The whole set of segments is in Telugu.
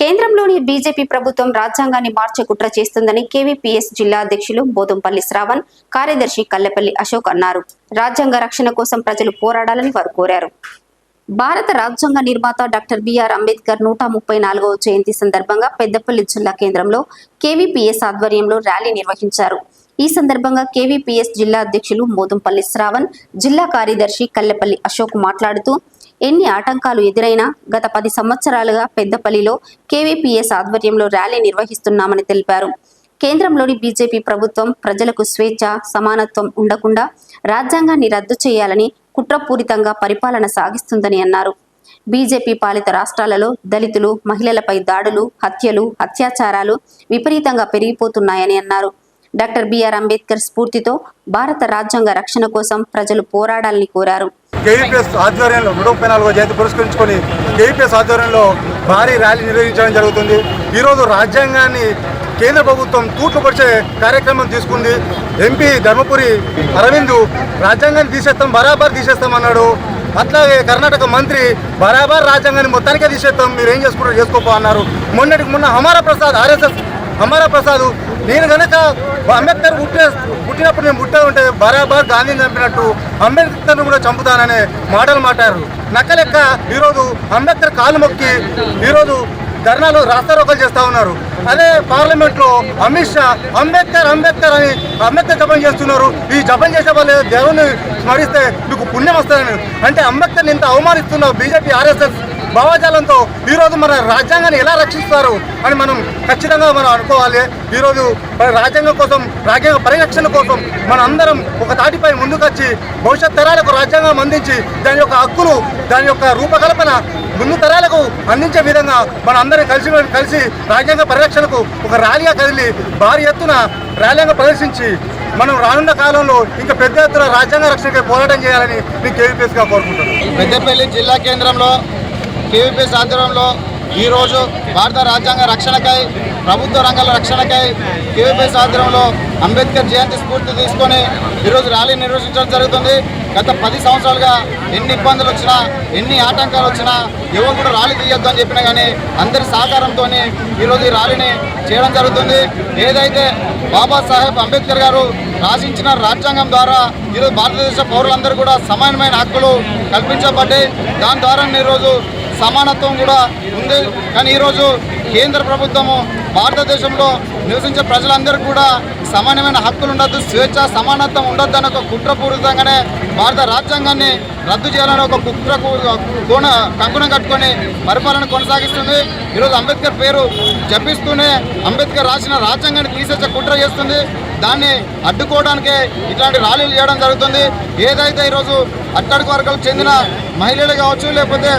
కేంద్రంలోని బీజేపీ ప్రభుత్వం రాజ్యాంగాన్ని మార్చే కుట్ర చేస్తుందని కేవీపీఎస్ జిల్లా అధ్యక్షులు బోధంపల్లి శ్రావణ్ కార్యదర్శి కల్లెపల్లి అశోక్ అన్నారు. రాజ్యాంగ రక్షణ కోసం ప్రజలు పోరాడాలని వారు కోరారు. భారత రాజ్యాంగ నిర్మాత డాక్టర్ బిఆర్ అంబేద్కర్ నూట ముప్పై నాలుగవ జయంతి సందర్భంగా పెద్దపల్లి జిల్లా కేంద్రంలో కేవీపీఎస్ ఆధ్వర్యంలో ర్యాలీ నిర్వహించారు. ఈ సందర్భంగా కేవీపీఎస్ జిల్లా అధ్యక్షులు మోదంపల్లి శ్రావణ్ జిల్లా కార్యదర్శి కల్లెపల్లి అశోక్ మాట్లాడుతూ ఎన్ని ఆటంకాలు ఎదురైనా గత పది సంవత్సరాలుగా పెద్దపల్లిలో కేవీపీఎస్ ఆధ్వర్యంలో ర్యాలీ నిర్వహిస్తున్నామని తెలిపారు. కేంద్రంలోని బీజేపీ ప్రభుత్వం ప్రజలకు స్వేచ్ఛ సమానత్వం ఉండకుండా రాజ్యాంగాన్ని రద్దు చేయాలని కుట్రపూరితంగా పరిపాలన సాగిస్తుందని అన్నారు. బీజేపీ పాలిత రాష్ట్రాలలో దళితులు మహిళలపై దాడులు హత్యలు అత్యాచారాలు విపరీతంగా పెరిగిపోతున్నాయని అన్నారు. డాక్టర్ బిఆర్ అంబేద్కర్ స్ఫూర్తితో భారత రాజ్యాంగ రక్షణ కోసం ప్రజలు పోరాడాలని కోరారు. కేవీపీఎస్ ఆధ్వర్యంలో నూట ముప్పై నాలుగో జయంతి పురస్కరించుకొని కేవీపీఎస్ ఆధ్వర్యంలో భారీ ర్యాలీ నిర్వహించడం జరుగుతుంది. ఈరోజు రాజ్యాంగాన్ని కేంద్ర ప్రభుత్వం తూట్లుపరిచే కార్యక్రమం తీసుకుంది. ఎంపీ ధర్మపురి అరవింద్ రాజ్యాంగాన్ని తీసేస్తాం బరాబర్ తీసేస్తాం అన్నాడు. అట్లాగే కర్ణాటక మంత్రి బరాబర్ రాజ్యాంగాన్ని మొత్తానికే తీసేస్తాం మీరు ఏం చేసుకుంటారు చేసుకోపో అన్నారు. మొన్నటికి మొన్న హమారా ప్రసాద్ ఆర్ఎస్ఎస్ హమారా ప్రసాద్ నేను కనుక అంబేద్కర్ పుట్టిన పుట్టినప్పుడు నేను పుట్టా ఉంటే బరాబర్ గాంధీని చంపినట్టు అంబేద్కర్ను కూడా చంపుతాననే మాటలు మాట్లాడారు. నక్కలెక్క ఈరోజు అంబేద్కర్ కాలు మొక్కి ఈరోజు ధర్నాలు రాస్తారోకలు చేస్తూ ఉన్నారు. అదే పార్లమెంట్లో అమిత్ షా అంబేద్కర్ అంబేద్కర్ అని అంబేద్కర్ జపం చేస్తున్నారు. ఈ జపం చేసే వాళ్ళు దేవుని స్మరిస్తే మీకు పుణ్యం వస్తారని అంటే అంబేద్కర్ని ఇంత అవమానిస్తున్న బీజేపీ ఆర్ఎస్ఎస్ భావజాలంతో ఈరోజు మన రాజ్యాంగాన్ని ఎలా రక్షిస్తారు అని మనం ఖచ్చితంగా మనం అనుకోవాలి. ఈరోజు రాజ్యాంగం కోసం రాజ్యాంగ పరిరక్షణ కోసం మన అందరం ఒక తాటిపై ముందుకొచ్చి భవిష్యత్ తరాలకు రాజ్యాంగం అందించి దాని యొక్క హక్కులు దాని యొక్క రూపకల్పన ముందు తరాలకు అందించే విధంగా మన అందరం కలిసి కలిసి రాజ్యాంగ పరిరక్షణకు ఒక ర్యాలీగా కదిలి భారీ ఎత్తున ర్యాలీగా ప్రదర్శించి మనం రానున్న కాలంలో ఇంకా పెద్ద ఎత్తున రాజ్యాంగ రక్షణకై పోరాటం చేయాలని నేను కేవీపీఎస్గా కోరుకుంటున్నాను. పెద్దపల్లి జిల్లా కేంద్రంలో కేవీపీఎస్ ఆధ్వర్యంలో ఈరోజు భారత రాజ్యాంగ రక్షణకై ప్రభుత్వ రంగాల రక్షణకై కేవీపీఎస్ ఆధ్వర్యంలో అంబేద్కర్ జయంతి స్ఫూర్తి తీసుకొని ఈరోజు ర్యాలీ నిర్వహించడం జరుగుతుంది. గత పది సంవత్సరాలుగా ఎన్ని ఇబ్బందులు వచ్చినా ఎన్ని ఆటంకాలు వచ్చినా ఎవరు కూడా ర్యాలీ తీయొద్దు అని చెప్పినా కానీ అందరి సహకారంతో ఈరోజు ఈ ర్యాలీని చేయడం జరుగుతుంది. ఏదైతే బాబాసాహెబ్ అంబేద్కర్ గారు రాసించిన రాజ్యాంగం ద్వారా ఈరోజు భారతదేశ పౌరులందరూ కూడా సమానమైన హక్కులు కల్పించబడ్డాయి. దాని ద్వారా ఈరోజు సమానత్వం కూడా ఉంది. కానీ ఈరోజు కేంద్ర ప్రభుత్వము భారతదేశంలో నివసించే ప్రజలందరికీ కూడా సమానమైన హక్కులు ఉండొద్దు స్వేచ్ఛ సమానత్వం ఉండొద్దు అని ఒక కుట్రపూరితంగానే భారత రాజ్యాంగాన్ని రద్దు చేయాలని ఒక కుట్రకు కోణ కంకుణం కట్టుకొని పరిపాలన కొనసాగిస్తుంది. ఈరోజు అంబేద్కర్ పేరు జపిస్తూనే అంబేద్కర్ రాసిన రాజ్యాంగాన్ని తీసేసే కుట్ర చేస్తుంది. దాన్ని అడ్డుకోవడానికే ఇట్లాంటి ర్యాలీలు చేయడం జరుగుతుంది. ఏదైతే ఈరోజు అట్టడుగు వర్గాలకు చెందిన మహిళలు కావచ్చు లేకపోతే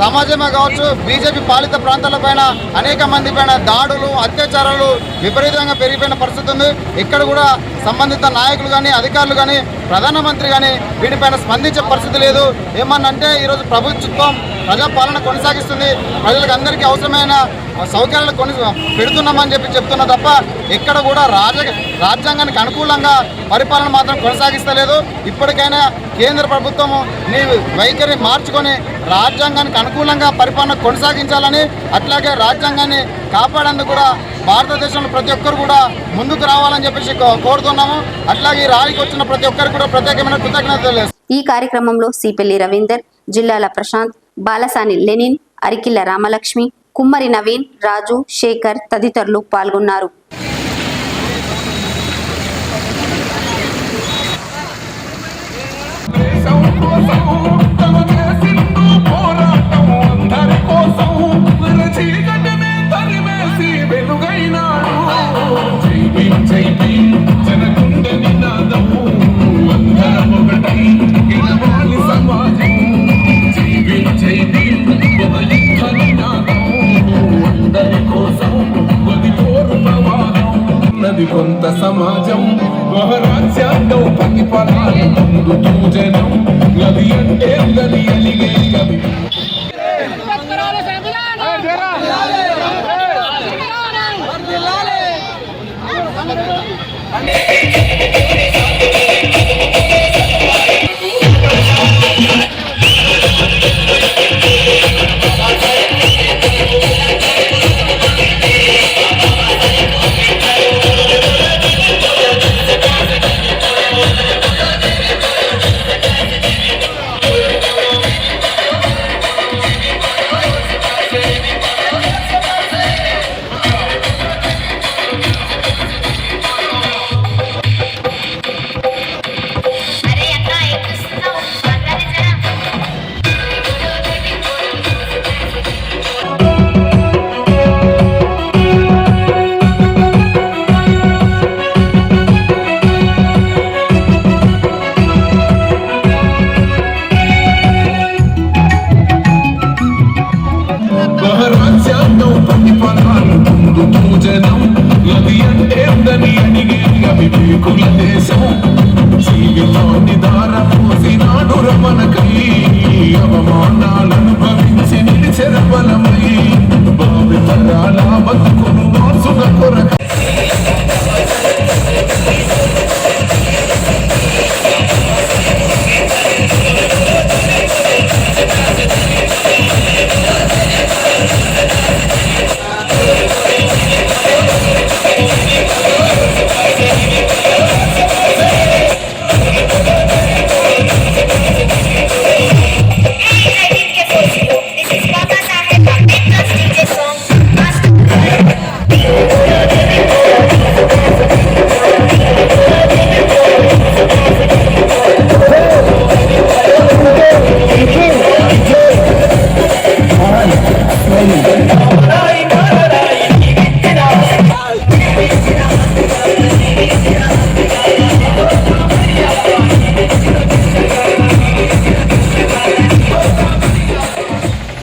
సమాజమే కావచ్చు బీజేపీ పాలిత ప్రాంతాలపైన అనేక మంది పైన దాడులు అత్యాచారాలు విపరీతంగా పెరిగిపోయిన పరిస్థితి ఉంది. ఇక్కడ కూడా సంబంధిత నాయకులు కానీ అధికారులు కానీ ప్రధానమంత్రి కానీ వీటిపైన స్పందించే పరిస్థితి లేదు. ఏమన్నంటే ఈరోజు ప్రభుత్వం ప్రజాపాలన కొనసాగిస్తుంది. ప్రజలకు అందరికీ అవసరమైన సౌకర్యాలు కొని పెడుతున్నామని చెప్పి చెప్తున్నా తప్ప ఎక్కడ కూడా రాజ రాజ్యాంగానికి అనుకూలంగా పరిపాలన మాత్రం కొనసాగిస్తలేదు. ఇప్పటికైనా కేంద్ర ప్రభుత్వము నీ వైఖరి మార్చుకొని రాజ్యాంగానికి అనుకూలంగా పరిపాలన కొనసాగించాలని అట్లాగే రాజ్యాంగాన్ని కాపాడేందుకు కూడా భారతదేశంలో ప్రతి ఒక్కరు కూడా ముందుకు రావాలని చెప్పేసి కోరుతున్నాము అట్లాగే ఈ ర్యాలీకి వచ్చిన ప్రతి ఒక్కరికి కూడా ప్రత్యేకమైన కృతజ్ఞతలు తెలియజేస్తున్నాము. ఈ కార్యక్రమంలో సిపెల్లి రవీందర్ జిల్లాల ప్రశాంత్ బాలసాని లెనిన్ అరికిల్ల రామలక్ష్మి కుమ్మరి నవీన్ రాజు శేఖర్ తదితరులు పాల్గొన్నారు ఉన్నది కొంత సమాజం మహారాజ్యాంగం ప్రతిఫలాలు ముందు పూజనం. గది అంటే గది అలిగే గది Thank కుల దేశం జీవిలోని దార పోసినాడు రమణకై అవమానాలు అనుభవించి నిలిచెర బలమై భావితరాల బతుకును మార్చున కొరకై.